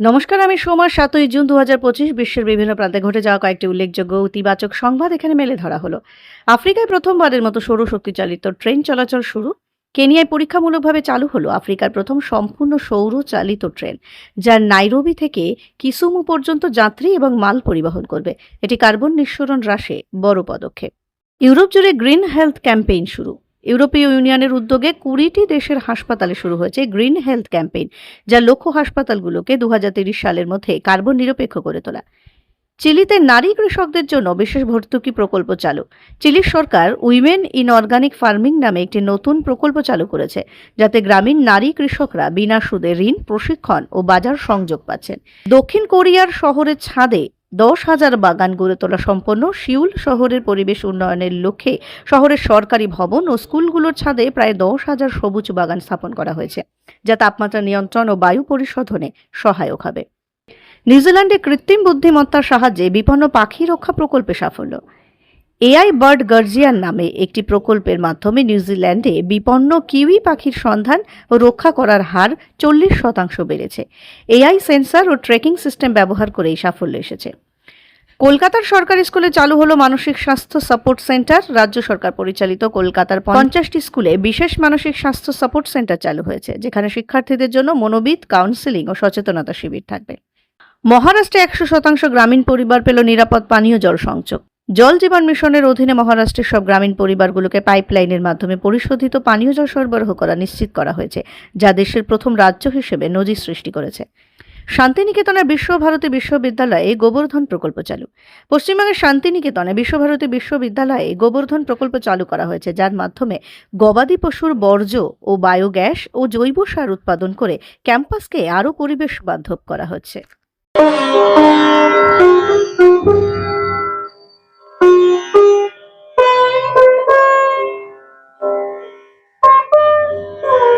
নমস্কার, আমি সোমা। সাতই জুন দু পঁচিশ বিশ্বের বিভিন্ন প্রান্তে ঘটে যাওয়া কয়েকটি উল্লেখযোগ্য ইতিবাচক সংবাদ এখানে মেলে ধরা হলো। আফ্রিকায় প্রথমবারের মতো সৌরশক্তি চালিত ট্রেন চলাচল শুরু। কেনিয়ায় পরীক্ষামূলকভাবে চালু হলো আফ্রিকার প্রথম সম্পূর্ণ সৌর চালিত ট্রেন, যা নাইরোবি থেকে কিসুমু পর্যন্ত যাত্রী এবং মাল পরিবহন করবে। এটি কার্বন নিঃসরণ হ্রাসে বড় পদক্ষেপ। ইউরোপ জুড়ে গ্রিন হেলথ ক্যাম্পেইন শুরু। ইউরোপীয় ইউনিয়নের উদ্যোগে কুড়িটি দেশের হাসপাতালে শুরু হয়েছে গ্রিন হেলথ ক্যাম্পেইন, যা লক্ষ্য হাসপাতালগুলোকে দু সালের মধ্যে কার্বন নিরপেক্ষ করে তোলা। চিলিতে নারী কৃষকদের জন্য বিশেষ ভর্তুকি প্রকল্প চালু। চিলির সরকার উইমেন ইন অর্গানিক ফার্মিং নামে একটি নতুন প্রকল্প চালু করেছে, যাতে গ্রামীণ নারী কৃষকরা বিনা সুদে ঋণ, প্রশিক্ষণ ও বাজার সংযোগ পাচ্ছেন। দক্ষিণ কোরিয়ার শহরের ছাদে দশ হাজার বাগান গড়ে তোলা সম্পন্ন শিউল শহরের পরিবেশ উন্নয়নের লক্ষ্যে শহরের সরকারি ভবন ও স্কুলগুলোর ছাদে প্রায় দশ হাজার সবুজ বাগান স্থাপন করা হয়েছে, যা তাপমাত্রা নিয়ন্ত্রণ ও বায়ু পরিশোধনে সহায়ক হবে। নিউজিল্যান্ডে কৃত্রিম বুদ্ধিমত্তার সাহায্যে বিপন্ন পাখি রক্ষা প্রকল্পে সাফল্য। এআই বার্ড গার্জিয়ান নামে একটি প্রকল্পের মাধ্যমে নিউজিল্যান্ডে বিপন্ন কিউই পাখির সন্ধান ও রক্ষা করার হার চল্লিশ শতাংশ বেড়েছে। এআই সেন্সার ও ট্রেকিং সিস্টেম ব্যবহার করে এই সাফল্য এসেছে। কলকাতার সরকারি স্কুলে চালু হলো মানসিক স্বাস্থ্য সাপোর্ট সেন্টার। রাজ্য সরকার পরিচালিত কলকাতার পঞ্চাশটি স্কুলে বিশেষ মানসিক স্বাস্থ্য সাপোর্ট সেন্টার চালু হয়েছে, যেখানে শিক্ষার্থীদের জন্য মনোবিদ, কাউন্সেলিং ও সচেতনতা শিবির থাকবে। মহারাষ্ট্রে একশো শতাংশ গ্রামীণ পরিবার পেল নিরাপদ পানীয় জল সংযোগ। জল জীবন মিশনের অধীনে মহারাষ্ট্রের সব গ্রামীণ পরিবারগুলোকে পাইপলাইনের মাধ্যমে পরিশোধিত পানীয় জল সরবরাহ করা নিশ্চিত করা হয়েছে, যা দেশের প্রথম রাজ্য হিসেবে নজির সৃষ্টি করেছে। শান্তিনিকেতনের বিশ্বভারতী বিশ্ববিদ্যালয়ে গোবর্ধন প্রকল্প চালু। পশ্চিমবঙ্গের শান্তিনিকেতনে বিশ্বভারতী বিশ্ববিদ্যালয়ে গোবর্ধন প্রকল্প চালু করা হয়েছে, যার মাধ্যমে গবাদি পশুর বর্জ্য ও বায়োগ্যাস ও জৈব সার উৎপাদন করে ক্যাম্পাসকে আরও পরিবেশ বান্ধব করা হচ্ছে।